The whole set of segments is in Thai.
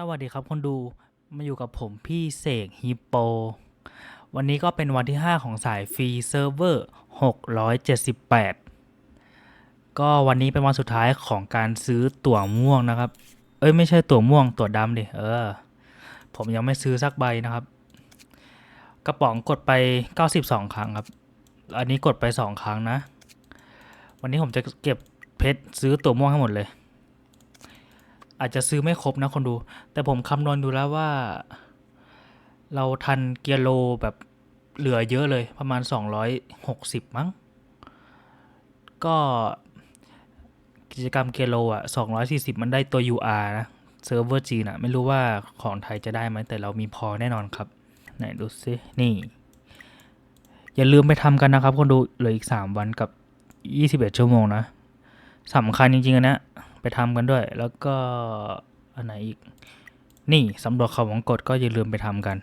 สวัสดีครับคนดูมาอยู่กับผมพี่เสกฮิปโป วันนี้ก็เป็นวันที่ 5 ของสายฟรีเซิร์ฟเวอร์ 678 ก็วันนี้เป็นวันสุดท้ายของการซื้อตั๋วม่วงนะครับ เอ้ย ไม่ใช่ตั๋วม่วงตั๋วดำดิ เออ ผมยังไม่ซื้อสักใบนะครับ กระป๋องกดไป 92 ครั้งครับ อันนี้กดไป 2 ครั้งนะ วันนี้ผมจะเก็บเพชรซื้อตั๋วม่วงให้หมดเลย อาจจะซื้อไม่ครบนะคนดู แต่ผมคำนวณดูแล้วว่า เราทันเกียร์โลแบบเหลือเยอะเลยประมาณ 260 มั้ง ก็กิจกรรมเกียร์โลอะ 240 มันได้ตัว UR นะเซิร์ฟเวอร์จีนอะ ไม่รู้ว่าของไทยจะได้ไหมแต่เรามีพอแน่นอนครับ ไหนดูซินี่ อย่าลืมไปทำกันนะครับ คนดูเหลืออีก 3 วันกับ 21 ชั่วโมงนะสำคัญจริงๆนเนี้ยไป ทำกันด้วย แล้วก็อันไหนอีก นี่สำรวจเขาวงกฎก็อย่าลืมไปทำกัน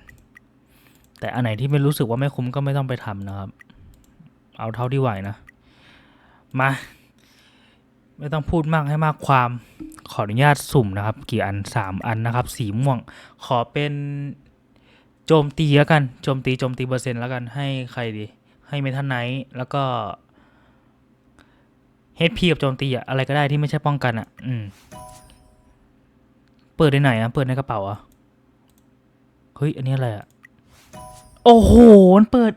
แต่อันไหนที่ไม่รู้สึกว่าไม่คุ้มก็ไม่ต้องไปทำนะครับ เอาเท่าที่ไหวนะ มา ไม่ต้องพูดมากให้มากความขออนุญาตสุ่มนะครับ กี่อันสามอันนะครับ สีม่วง ขอเป็นโจมตีแล้วกัน โจมตีโจมตีเปอร์เซ็นต์แล้วกันให้ใครดี ให้เมทันไนท์แล้วก็ HP กับโจมตีอะอะไรก็ได้ที่ไม่ใช่ป้องกันอะอืม เปิดในไหนอะเปิดในกระเป๋าอะเฮ้ย อันนี้อะไรอะโอ้โห มันเปิด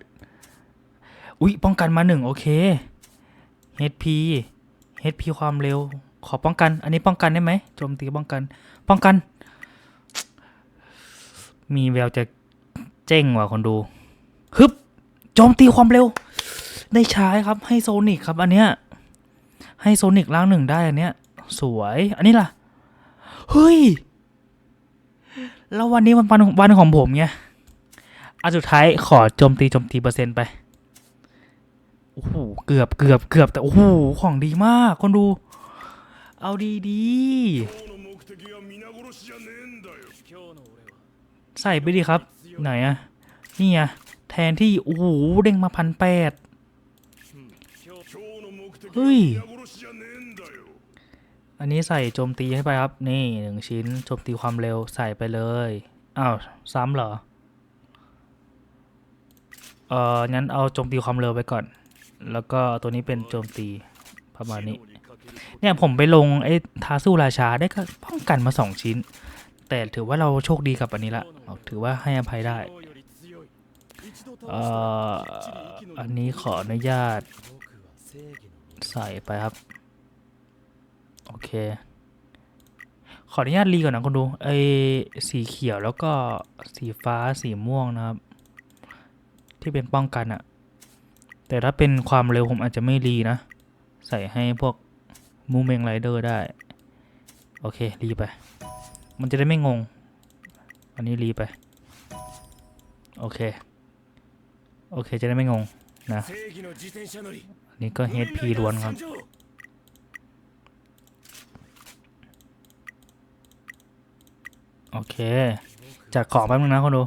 อุ๊ย ป้องกันมาหนึ่งโอเค HP HP ความเร็ว ขอป้องกัน อันนี้ป้องกันได้ไหมโจมตีป้องกัน ป้องกัน มีแววจะเจ้งว่ะคนดู ฮึบ โจมตีความเร็ว ได้ใช้ครับ ให้โซนิกครับ อันเนี้ย ให้โซนิกล่างหนึ่งได้อันเนี้ย สวย อันนี้ล่ะ เฮ้ย แล้ววันนี้วันวันวันของผมไงอันสุดท้ายขอโจมตีโจมตีเปอร์เซ็นต์ไป โอ้โห เกือบเกือบเกือบแต่โอ้โห ของดีมาก คนดู เอาดีดีใส่ไปดีครับ ไหนอะนี่อะแทนที่ โอ้โห เด้งมาพันแปดเฮ้ย อันนี้ใส่โจมตีให้ไปครับ นี่หนึ่งชิ้นโจมตีความเร็วใส่ไปเลย อ้าว ซ้ำเหรอ เอ่อ งั้นเอาโจมตีความเร็วไปก่อน แล้วก็ตัวนี้เป็นโจมตีประมาณนี้ เนี่ยผมไปลงไอ้ทาสู้ราชาได้ก็ป้องกันมาสองชิ้น แต่ถือว่าเราโชคดีกับอันนี้ละ ถือว่าให้อภัยได้เอ่อ อันนี้ขออนุญาตใส่ไปครับ โอเค ขออนุญาตรีก่อนนะคุณดูไอสีเขียวแล้วก็สีฟ้าสีม่วงนะครับ ที่เป็นป้องกันอะแต่ถ้าเป็นความเร็วผมอาจจะไม่รีนะ ใส่ให้พวกมูเมงไรเดอร์ได้ โอเค รีไป มันจะได้ไม่งง อันนี้รีไป โอเค โอเคจะได้ไม่งงนะ นี่ก็เฮด HP ล้วนครับ โอเค จากของแป๊บนึงนะคนดู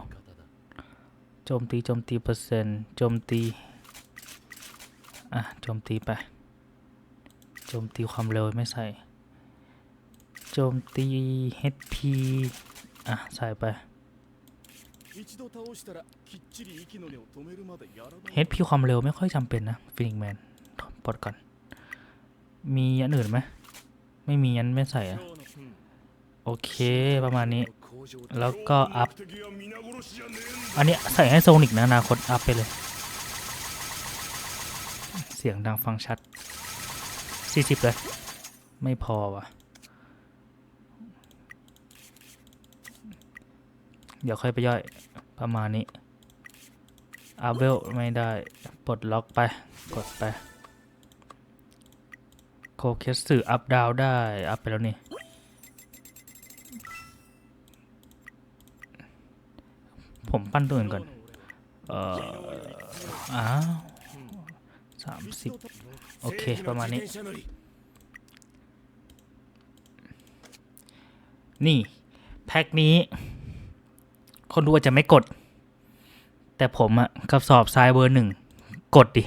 โจมตีโจมตีเปอร์เซ็นต์โจมตี อะโจมตีไปโจมตีความเร็วไม่ใส่โจมตี HP อะ ใส่ไป HP ความเร็วไม่ค่อยจำเป็นนะฟิลิกแมนปลดก่อน มีอันอื่นไหม ไม่มีอันไม่ใส่อะ โอเคประมาณนี้ แล้วก็อัพ อันนี้ใส่ให้โซนิกนะอนาคตอัพไปเลย เสียงดังฟังชัด 40 เลย ไม่พอว่ะ เดี๋ยวค่อยไปย่อยประมาณนี้อัพเวลไม่ได้ปลดล็อกไป กดไปโคเคสสื่ออัพดาวได้ อัพไปแล้วนี่ ผมปั้นตัวเองก่อน เอ่ออ้าวสามสิบโอเค ประมาณนี้ นี่ แพ็คนี้ คนดูอาจจะไม่กด แต่ผมอะกับสอบทรายเบอร์หนึ่ง กดดิ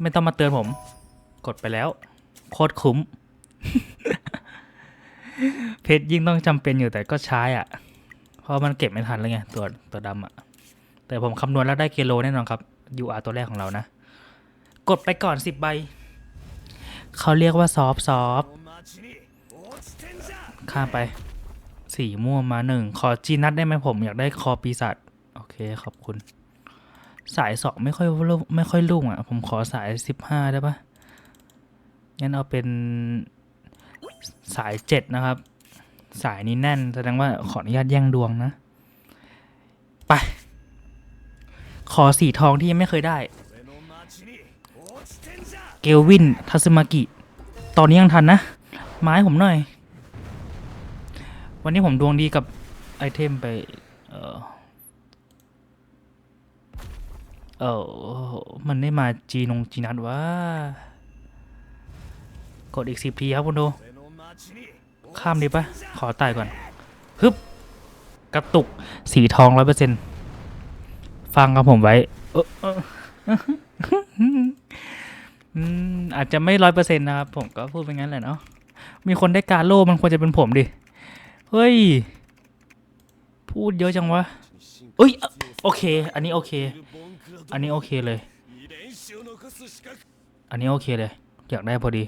ไม่ต้องมาเตือนผม กดไปแล้ว โคตรคุ้ม เพชรยิ่งต้องจำเป็นอยู่แต่ก็ใช้อะ เพราะมันเก็บไม่ทันแล้วไงตัวตัวดำอะแต่ผมคำนวณแล้วได้กิโลแน่นอนครับ UR ตัวแรกของเรานะ กดไปก่อนสิบใบ เขาเรียกว่าซอฟซอฟข้ามไป สีม่วงมาหนึ่ง ขอจีนัดได้ไหมผม อยากได้คอปีศาจโอเค ขอบคุณ สายสองไม่ค่อยลุ่ไม่ค่อยลุ่งอะ ผมขอสายสิบห้าได้ปะงั้นเอาเป็นสายเจ็ดนะครับ สายนี้แน่น แสดงว่าขออนุญาตแย่งดวงนะ ไป ขอสีทองที่ยังไม่เคยได้ เกลวินทัสมากิ ตอนนี้ยังทันนะ ไม้ผมหน่อย วันนี้ผมดวงดีกับไอเทมไป เออเออมันได้มาจีนงจีนัดว่า กดอีกสิบทีครับคุณดู ข้ามดีปะขอตายก่อนฮึบกระตุกสีทองร้อยเปอร์เซ็นต์ฟังกับผมไว้เอออาจจะไม่ร้อยเปอร์เซ็นต์นะครับ ผมก็พูดไปงั้นแหละเนาะมีคนได้การโล่มันควรจะเป็นผมดิ เฮ้ย พูดเยอะจังวะเอ้ย โอเค อันนี้โอเค อันนี้โอเคเลย อันนี้โอเคเลย อยากได้พอดี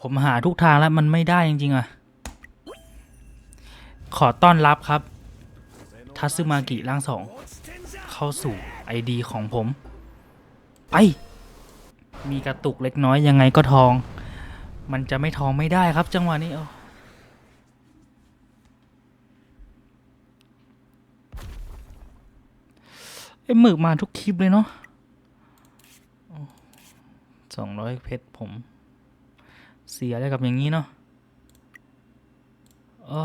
ผมหาทุกทางแล้วมันไม่ได้จริงๆอะ ขอต้อนรับครับทัซึมากิร่างสอง เข้าสู่ไอดีของผม ไป มีกระตุกเล็กน้อยยังไงก็ทอง มันจะไม่ทองไม่ได้ครับ จังหวะนี้ไอหมึกมาทุกคลิปเลยเนาะ สองร้อยเพชรผม เสียอะไรกับอย่างนี้เนาะโอ้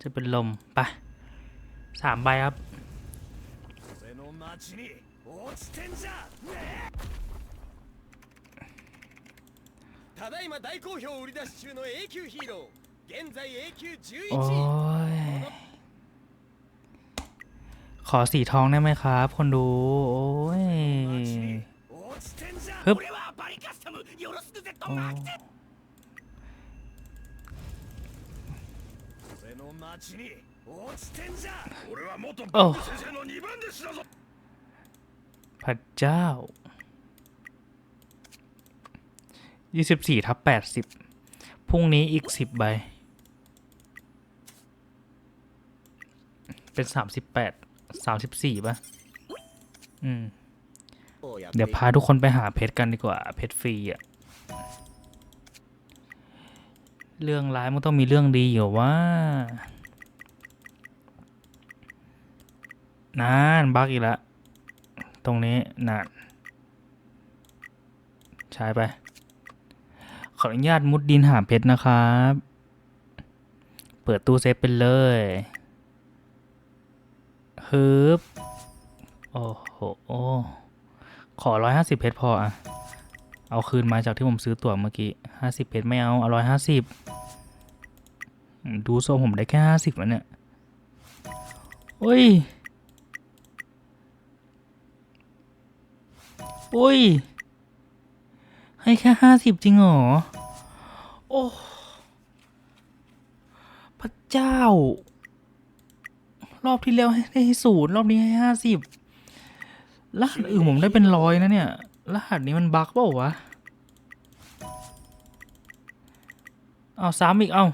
จะเป็นลม ไปสามใบครับ 俺の町に落ちてんじゃただいま大好評売り出し中の A 級ヒーロー現在 A 級 โอ้ 11位 ย ขอสีทองได้ไหมครับ คนดู โอ้ย 落ちてんじゃฮึบ 俺はバリカスタム よろしくぜと โอ้ マキテ俺の町に落ちてんじゃ俺は元おバック先生の2番弟子だぞ พระเจ้า ยี่สิบสี่ทับแปดสิบ พรุ่งนี้อีกสิบใบ เป็นสามสิบแปด สามสิบสี่ป่ะ อืม เดี๋ยวพาทุกคนไปหาเพชรกันดีกว่า เพชรฟรีอ่ะ เรื่องร้ายมันต้องมีเรื่องดีอยู่ว่านั่นบักอีกแล้วตรงนี้นั่นใช้ไป ขออนุญาตมุดดินหาเพชรนะครับ เปิดตู้เซฟไปเลยฮึบโอ้โหขอร้อยห้าสิบเพชรพออะเอาคืนมาจากที่ผมซื้อตั๋วเมื่อกี้ห้าสิบเพชรไม่เอา เอาร้อยห้าสิบ ดูโซ่ผมได้แค่ห้าสิบแล้วเนี่ยโอ้ย โอ้ย ให้แค่ห้าสิบจริงเหรอ โอ้ พระเจ้า รอบที่แล้วให้ได้ศูนย์รอบนี้ให้ห้าสิบรหัสอื่นผมได้เป็นร้อยนะเนี่ย รหัสนี้มันบั๊กเปล่าวะ เอาซ้ำอีก เอา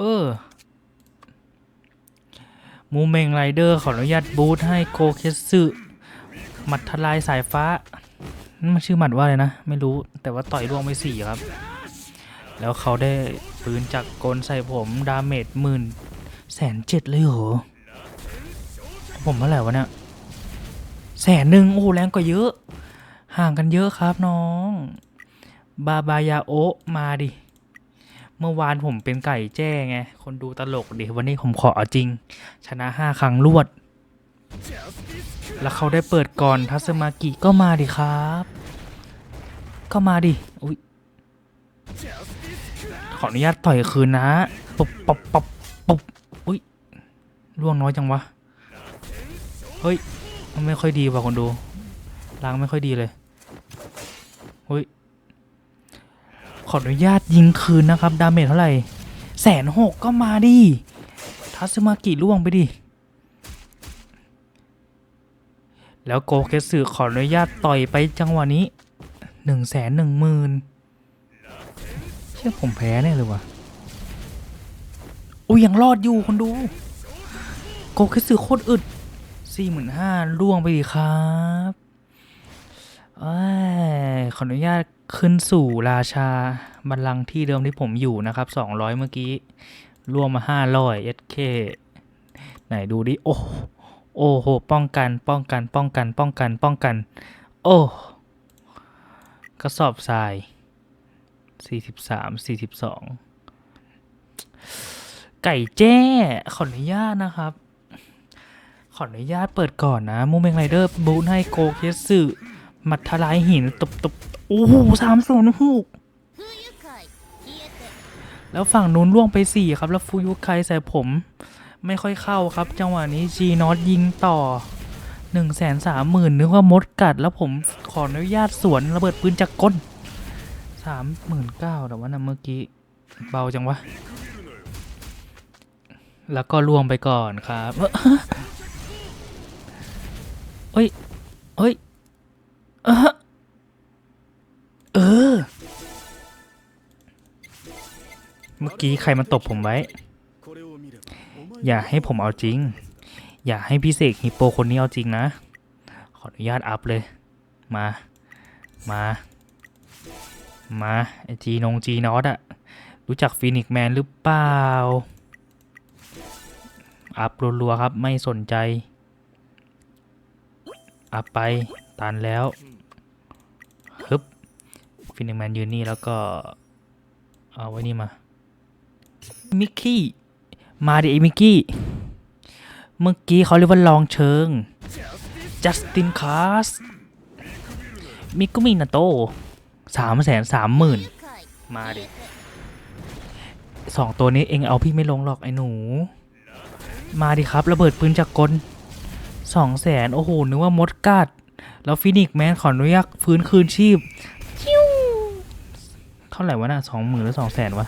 เออมูเมงไรเดอร์ขออนุญาตบูทให้โกเคสึหมัดทลายสายฟ้านั่นมันชื่อหมัดว่าอะไรนะ ไม่รู้แต่ว่าต่อยร่วงไปสี่ครับ แล้วเขาได้ปืนจากกลใส่ผมดาเมจหมื่นแสนเจ็ดเลยเหรอผมเท่าไหร่วะเนี่ยแสนหนึ่งโอ้แรงกว่าเยอะ ห่างกันเยอะครับน้อง บาบายาโอมาดิ เมื่อวานผมเป็นไก่แจ้ไง คนดูตลกดิวันนี้ผมขอเอาจริง ชนะห้าครั้งรวด แล้วเขาได้เปิดก่อนทัสมากิก็มาดิครับ ก็มาดิ อุ้ยขออนุญาตต่อยคืนนะปุ๊บปุ๊บปุ๊บปุ๊บอุ้ยล่วงน้อยจังวะ เฮ้ย มันไม่ค่อยดีว่ะคนดู ล้างไม่ค่อยดีเลย เฮ้ย ขออนุญาตยิงคืนนะครับ ดาเมจเท่าไหร่แสนหกก็มาดิทัสมากิล่วงไปดิ แล้วโกเคสึขออนุญาตต่อยไปจังหวะนี้หนึ่งแสนหนึ่งหมื่นเชื่อผมแพ้แน่เลยวะอุ้ยยังรอดอยู่คนดู โกเคสึโคตรอึดสี่หมื่นห้าล่วงไปดิครับอ้ย ออนุญาตขึ้นสู่ราชาบัลลังก์ที่เดิมที่ผมอยู่นะครับสองร้อยเมื่อกี้ล่วงมาห้าร้อยเอสเคไหนดูดิ โอ้โอ้โห ป้องกัน ป้องกัน ป้องกัน ป้องกัน ป้องกัน โอ้กระสอบทรายสี่สิบสามสี่สิบสองไก่แจ้ขออนุญาตนะครับ ขออนุญาตเปิดก่อนนะ มูเมงไรเดอร์บูทให้โกเคสึ มัดทลายหินตบตบโอ้โหสามศูนย์หกแล้วฝั่งนู้นล่วงไปสี่ครับ แล้วฟูยุคายใส่ผม ไม่ค่อยเข้าครับ จังหวะนี้จีนอตยิงต่อหนึ่งแสนสามหมื่นนึกว่ามดกัด แล้วผมขออนุญาตสวนระเบิดปืนจากก้นสามหมื่นเก้าแต่ว่านะเมื่อกี้เบาจังวะ แล้วก็ล่วงไปก่อนครับเฮ้ย เฮ้ย เออเออ เมื่อกี้ใครมาตบผมไว้ อย่าให้ผมเอาจริง อย่าให้พี่เสกฮิปโปคนนี้เอาจริงนะ ขออนุญาตอัพเลย มา มา มาไอจีนงจีนอตอะรู้จักฟีนิกแมนหรือเปล่า อัพรัวๆครับไม่สนใจ อัพไป ตันแล้วฮึบฟินิกแมนยืนนี่แล้วก็เอาไว้นี่มา มิกกี้ มาดิไอ้มิกกี้ เมื่อกี้เขาเรียกว่าลองเชิง จัสตินคาสมิกุมินาโต้สามแสนสามหมื่นมาดิสองตัวนี้เองเอาพี่ไม่ลงหรอกไอ้หนู มาดิครับ ระเบิดปืนจากกลสองแสนโอ้โหนึกว่ามดกัด แล้วฟินิกซ์แมนขออนุญาตฟื้นคืนชีพจิ้วเท่าไหร่วะน่ะสองหมื่นหรือสองแสนวะ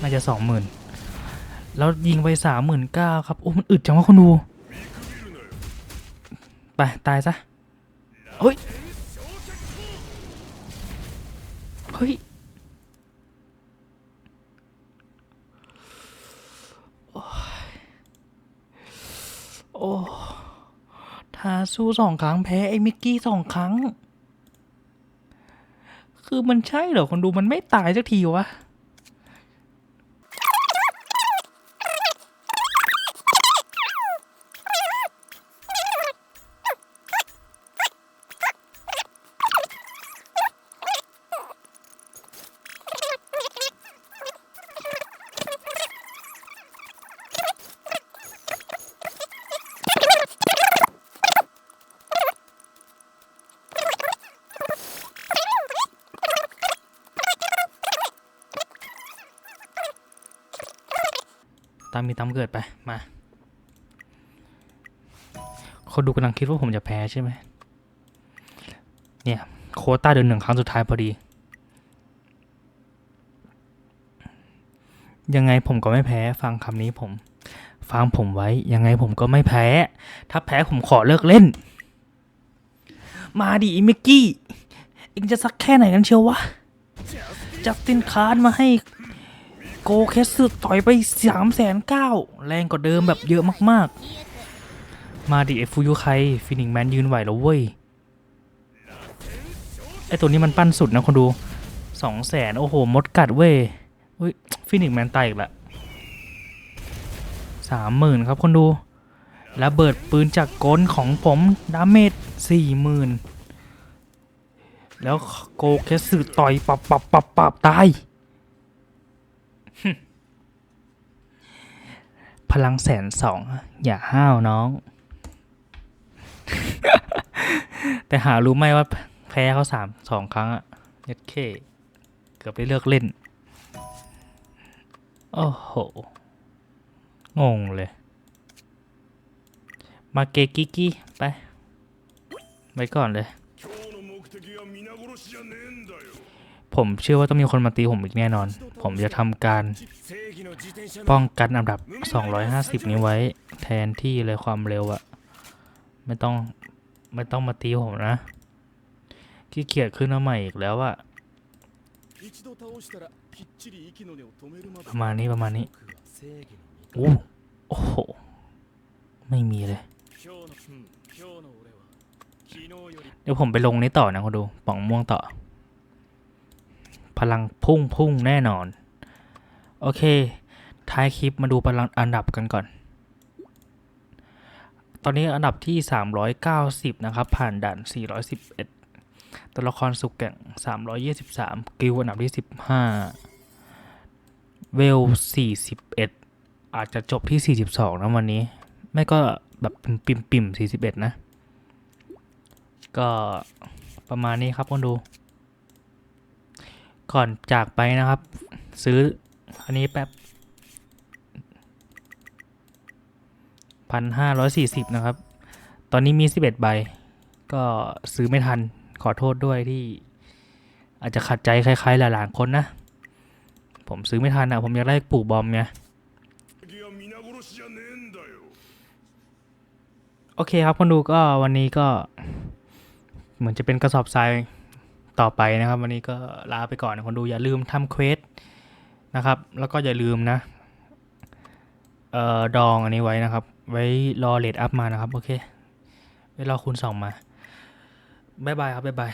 น่าจะสองหมื่นแล้วยิงไปสามหมื่นเก้าครับ โอ้ มันอึดจังวะคนดู ไป ตายซะ เฮ้ย เฮ้ยโอ้าสู้สองครั้งแพ้ไอ้มิกกี้สองครั้ง คือมันใช่เหรอคนดูมันไม่ตายสักทีวะ ตามมีตามเกิดไป มาคนดูกำลังคิดว่าผมจะแพ้ใช่ไหม เนี่ย โคต้าเดินหนึ่งครั้งสุดท้ายพอดี ยังไงผมก็ไม่แพ้ ฟังคำนี้ผม ฟังผมไว้ ยังไงผมก็ไม่แพ้ ถ้าแพ้ผมขอเลิกเล่น มาดิอิมิกกี้เองจะสักแค่ไหนกันเชียววะจัสตินคาร์ดมาให้ โกเคสสึต่อยไป3ามแสนเก้าแรงกว่าเดิมแบบเยอะมากๆ มาดิเอฟฟูยุไคฟินิงแมนยืนไหวแล้วเว้ย ไอตัวนี้มันปั้นสุดนะคนดู2องแสนโอ้โห มดกัดเว้ยฟินิงแมนตายอีกละสามหมื่นครับคนดูระเบิดปืนจากก้นของผมดาเมจสี่หมื่นแล้วโกแคสสึต่อยปับปับปับปับตาย พลังแสนสองอย่าห้าวน้อง แต่หารู้ไหมว่าแพ้เขาสามสองครั้งอะเน็ดเคเกือบได้เลิกเล่น โอ้โห งงเลย มาเกกิกิไป ไว้ก่อนเลย ผมเชื่อว่าต้องมีคนมาตีผมอีกแน่นอน ผมจะทำการป้องกันอันดับ 250 นี้ไว้ แทนที่เลยความเร็วอะไม่ต้องไม่ต้องมาตีผมนะขี้เกียจขึ้นมาใหม่อีกแล้วอะประมาณนี้ประมาณนี้โอ้โหไม่มีเลย เดี๋ยวผมไปลงนี้ต่อนะคุณดูป่องม่วงต่อ พลังพุ่งพุ่งแน่นอน โอเค ท้ายคลิปมาดูพลังอันดับกันก่อน ตอนนี้อันดับที่ 390 นะครับ ผ่านด่าน 411 ตัวละครสุกแก่ง 323 กิลอันดับที่ 15 เวล 41 อาจจะจบที่ 42 นะวันนี้ ไม่ก็แบบปิ่มปิ่มๆ41 นะ ก็ประมาณนี้ครับคนดู ก่อนจากไปนะครับ ซื้ออันนี้แป๊บพันห้าร้อยสี่สิบนะครับ ตอนนี้มีสิบเอ็ดใบ ก็ซื้อไม่ทันขอโทษด้วยที่ อาจจะขัดใจคล้ายๆหลายๆคนนะ ผมซื้อไม่ทันอะผมอยากได้ปลูกบอมไงโอเคครับคนดูก็วันนี้ก็ เหมือนจะเป็นกระสอบทราย ต่อไปนะครับ วันนี้ก็ลาไปก่อนนะคนดูอย่าลืมทำเควสนะครับ แล้วก็อย่าลืมนะเอ่อดองอันนี้ไว้นะครับ ไว้รอเลดอัพมานะครับ โอเค ไว้รอคูณสองมา บ๊ายบายครับ บ๊ายบาย